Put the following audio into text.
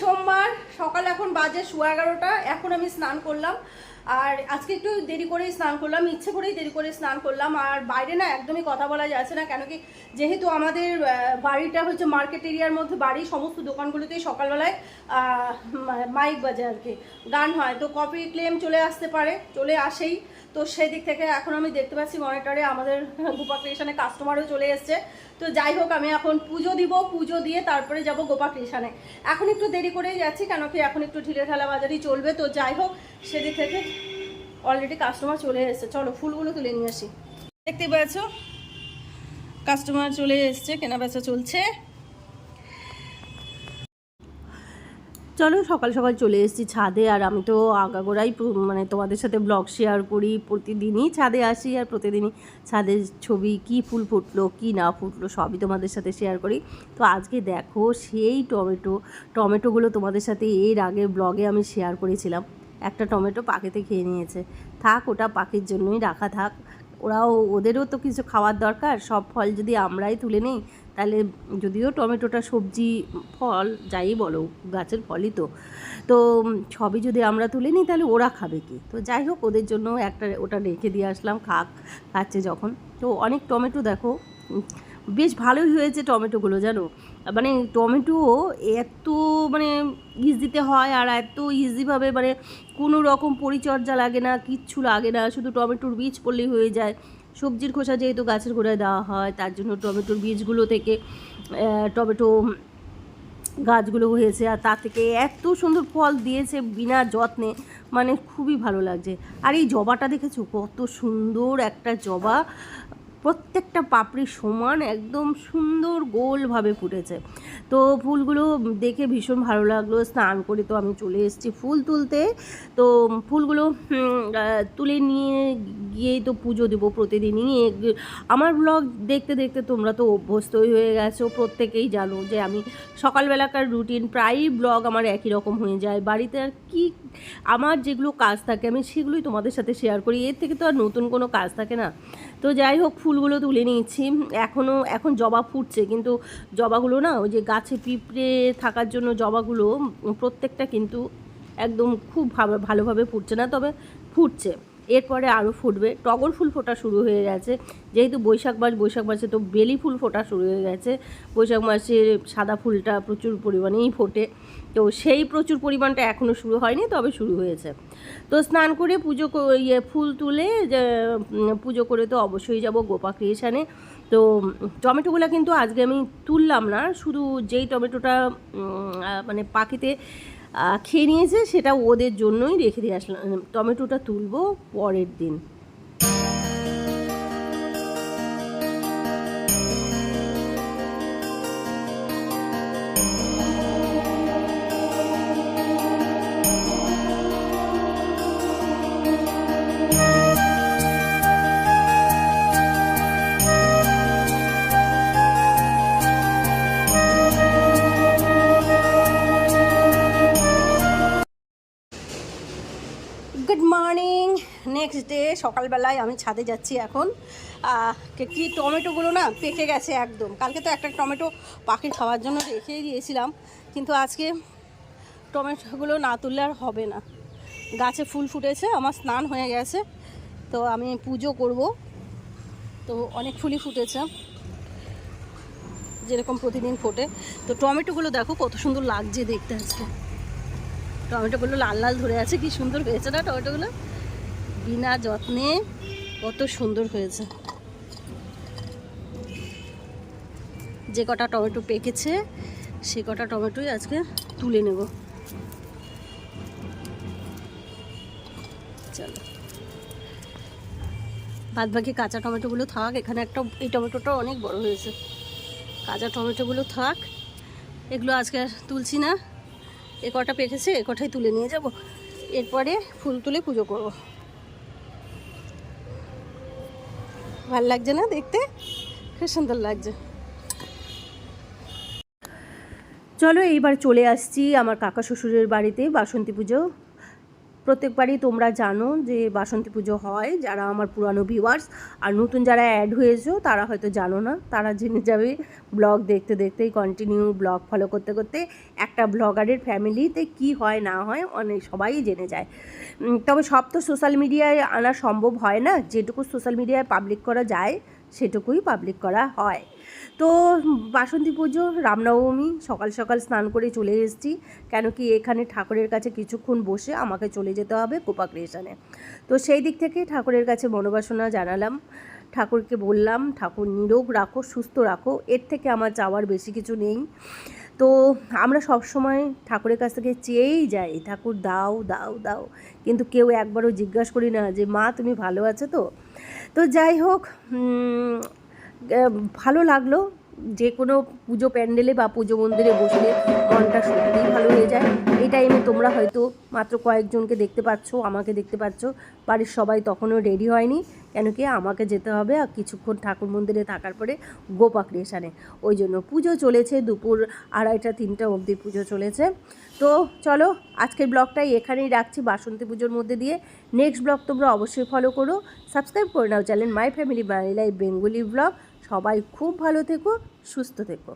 সোমবার সকাল এখন বাজে সোয়া এগারোটা, এখন আমি স্নান করলাম। আর আজকে একটু দেরি করেই স্নান করলাম, ইচ্ছে করেই দেরি করে স্নান করলাম। আর বাইরে না একদমই কথা বলা যাচ্ছে না, কেন কি যেহেতু আমাদের বাড়িটা হচ্ছে মার্কেট এরিয়ার মধ্যে বাড়ি, সমস্ত দোকানগুলোতেই সকালবেলায় মাইক বাজে আর কি। গান হয়, তো কপি ক্লেম চলে আসতে পারে, চলে আসেই। তো সেই দিক থেকে এখন আমি দেখতে পাচ্ছি মনিটরে আমাদের গোপা ক্রিয়েশনে কাস্টমারও চলে এসছে। তো যাই হোক, আমি এখন পুজো দিব, পুজো দিয়ে তারপরে যাব গোপা ক্রিয়েশনে। এখন একটু দেরি করেই যাচ্ছি কেন কি এখন একটু ঢিলে ঢালা বাজারই চলবে। তো যাই হোক, সেদিক থেকে অলরেডি কাস্টমার চলে এসছে। চলো, ফুলগুলো তুলে নিয়ে আসি। দেখতে পাচ্ছ কাস্টমার চলে এসছে কেনা বেচা চলছে। চলো সকাল সকাল চলে এসেছি ছাদে আর আমি তো আগাগোড়াই মানে তোমাদের সাথে ব্লগ শেয়ার করি প্রতিদিনই। ছাদে আসি আর প্রতিদিনই ছাদের ছবি কি ফুল ফুটলো, কি না ফুটলো সবই তোমাদের সাথে শেয়ার করি। তো আজকে দেখো সেই টমেটো। টমেটোগুলো তোমাদের সাথে এর আগে ব্লগে আমি শেয়ার করেছিলাম। একটা টমেটো পাখিতে খেয়ে নিয়েছে। থাক ওটা পাখির জন্যই রাখা থাক। ওরাও, ওদেরও তো কিছু খাওয়ার দরকার। সব ফল যদি আমরাই তুলে নিই, তাহলে যদিও টমেটোটা সবজি ফল, যাই বলো, গাছের ফলই তো। তো সবই যদি আমরা তুলে নিই, তাহলে ওরা খাবে কি? তো যাই হোক, ওদের জন্য একটা ওটা রেখে দিয়ে আসলাম, খাক, খাচ্ছে যখন। তো অনেক টমেটো দেখো বেশ ভালোই হয়েছে টমেটোগুলো, জানো? মানে টমেটো এত মানে ইজিতে হয় আর এত ইজিভাবে মানে কোনো রকম পরিচর্যা লাগে না, কিচ্ছু লাগে না। শুধু টমেটোর বীজ পড়লেই হয়ে যায়। সবজির খোসা যেহেতু গাছের গোড়ায় দেওয়া হয়, তার জন্য টমেটোর বীজগুলো থেকে টমেটো গাছগুলো হয়েছে। আর তা থেকে এত সুন্দর ফল দিয়েছে বিনা যত্নে মানে খুবই ভালো লাগছে। আর এই জবাটা দেখেছ? কত সুন্দর একটা জবা। প্রত্যেকটা পাপড়ি সমান একদম সুন্দর গোলভাবে ফুটেছে। তো ফুলগুলো দেখে ভীষণ ভালো লাগল, স্নান করে তো আমি চলে এসেছি ফুল তুলতে। তো ফুলগুলো তুলে নিয়ে গিয়েই তো পুজো দেবো প্রতিদিনই। আমার ব্লগ দেখতে দেখতে তোমরা তো অভ্যস্তই হয়ে গেছো, প্রত্যেকেই জানো যে আমি সকালবেলাকার রুটিন প্রায়ই ব্লগ আমার একই রকম হয়ে যায়। বাড়িতে আর কি, আমার যেগুলো কাজ থাকে আমি সেগুলোই তোমাদের সাথে শেয়ার করি। এর থেকে তো আর নতুন কোনো কাজ থাকে না। তো যাই হোক ফুলগুলো তুলে নিয়েছি। এখনও এখন জবা ফুটছে, কিন্তু জবাগুলো না, ওই যে গাছে পিঁপড়ে থাকার জন্য জবাগুলো প্রত্যেকটা কিন্তু একদম খুব ভালোভাবে ফুটছে না, তবে ফুটছে। এরপরে আরও ফুটবে। টগর ফুল ফোটা শুরু হয়ে গেছে। যেহেতু বৈশাখ মাস, বৈশাখ মাসে তো বেলি ফুল ফোটা শুরু হয়ে গেছে। বৈশাখ মাসে সাদা ফুলটা প্রচুর পরিমাণেই ফোটে। তো সেই প্রচুর পরিমাণটা এখনও শুরু হয়নি, তবে শুরু হয়েছে। তো স্নান করে পুজো ইয়ে ফুল তুলে পুজো করে তো অবশ্যই যাব গোপা ক্রিয়েশনে। তো টমেটোগুলো কিন্তু আজকে আমি তুললাম না। শুধু যেই টমেটোটা মানে পাখিতে খেয়ে নিয়েছে সেটা ওদের জন্যই রেখে দিয়ে আসলাম। টমেটোটা তুলবো পরের দিন। মর্নিং নেক্সট ডে সকালবেলায় আমি ছাদে যাচ্ছি এখন। কে- টমেটোগুলো না পেকে গেছে একদম। কালকে তো একটা টমেটো পাখি খাওয়ার জন্য রেখেই দিয়েছিলাম, কিন্তু আজকে টমেটোগুলো না তুললে আর হবে না। গাছে ফুল ফুটেছে, আমার স্নান হয়ে গেছে, তো আমি পুজো করব। তো অনেক ফুলই ফুটেছে, যেরকম প্রতিদিন ফোটে। তো টমেটোগুলো দেখো কত সুন্দর লাগছে দেখতে আজকে। টমেটোগুলো লাল লাল ধরে আছে, কি সুন্দর হয়েছে না টমেটোগুলো বিনা যত্নে কত সুন্দর হয়েছে। যে কটা টমেটো পেকেছে, সে কটা টমেটোই আজকে তুলে নেব। চলো। বাদ বাকি কাঁচা টমেটোগুলো থাক, এখানে একটা, এই টমেটোটা অনেক বড় হয়েছে। কাঁচা টমেটোগুলো থাক, এগুলো আজকে তুলছি না। এ কটা পেকেছে এ কটাই তুলে নিয়ে যাব। এরপরে ফুল তুলে পুজো করব। ভালো লাগছে না দেখতে? খুব সুন্দর লাগছে। চলো এইবার চলে আসছি আমার কাকা শ্বশুরের বাড়িতে বাসন্তী পুজো। প্রত্যেকবারই তোমরা জানো যে বাসন্তী পুজো হয়, যারা আমার পুরানো ভিউয়ার্স আর নতুন যারা অ্যাড হয়েছো, তারা হয়তো জানো না। তারা জেনে যাবে ব্লগ দেখতে দেখতেই কন্টিনিউ ব্লগ ফলো করতে করতে একটা ব্লগারের ফ্যামিলিতে কি হয়, না হয়, অনেক সবাই জেনে যায়। তবে সব তো সোশ্যাল মিডিয়ায় আনা সম্ভব হয় না। যেটুকু সোশ্যাল মিডিয়ায় পাবলিক করা যায় সেটুকুই পাবলিক করা হয়। তো বাসন্তী পুজো, রামনবমী, সকাল সকাল স্নান করে চলে এসেছি। কেন কি এখানে ঠাকুরের কাছে কিছুক্ষণ বসে আমাকে চলে যেতে হবে কোপা ক্রিয়েশনে তো সেই দিক থেকে ঠাকুরের কাছে মনোবাসনা জানালাম। ঠাকুরকে বললাম, ঠাকুর নিরোগ রাখো, সুস্থ রাখো। এর থেকে আমার চাওয়ার বেশি কিছু নেই। তো আমরা সব সময় ঠাকুরের কাছ থেকে চেয়েই যাই, ঠাকুর, দাও দাও দাও। কিন্তু কেউ একবারও জিজ্ঞাসা করি না যে, মা, তুমি ভালো আছো তো? তো যাই হোক ভালো লাগল যে কোনো পুজো প্যান্ডেলে বা পুজো মন্দিরে বসলে মনটা সত্যিই ভালো হয়ে যায়। এই টাইমে তোমরা হয়তো মাত্র কয়েকজনকে দেখতে পাচ্ছ, আমাকে দেখতে পাচ্ছ। বাড়ির সবাই তখনও রেডি হয়নি, কেন কি আমাকে যেতে হবে আর কিছুক্ষণ ঠাকুর মন্দিরে থাকার পরে গোপা ক্রিয়েশানে ওই জন্য পুজো চলেছে, দুপুর আড়াইটা, তিনটা অবধি পুজো চলেছে। তো চলো, আজকের ব্লগটাই এখানেই রাখছি, বাসন্তী পুজোর মধ্যে দিয়ে। নেক্সট ব্লগ তোমরা অবশ্যই ফলো করো। সাবস্ক্রাইব করে নাও channel my family Bangla Bengali blog সবাই খুব ভালো থেকো, সুস্থ থেকো।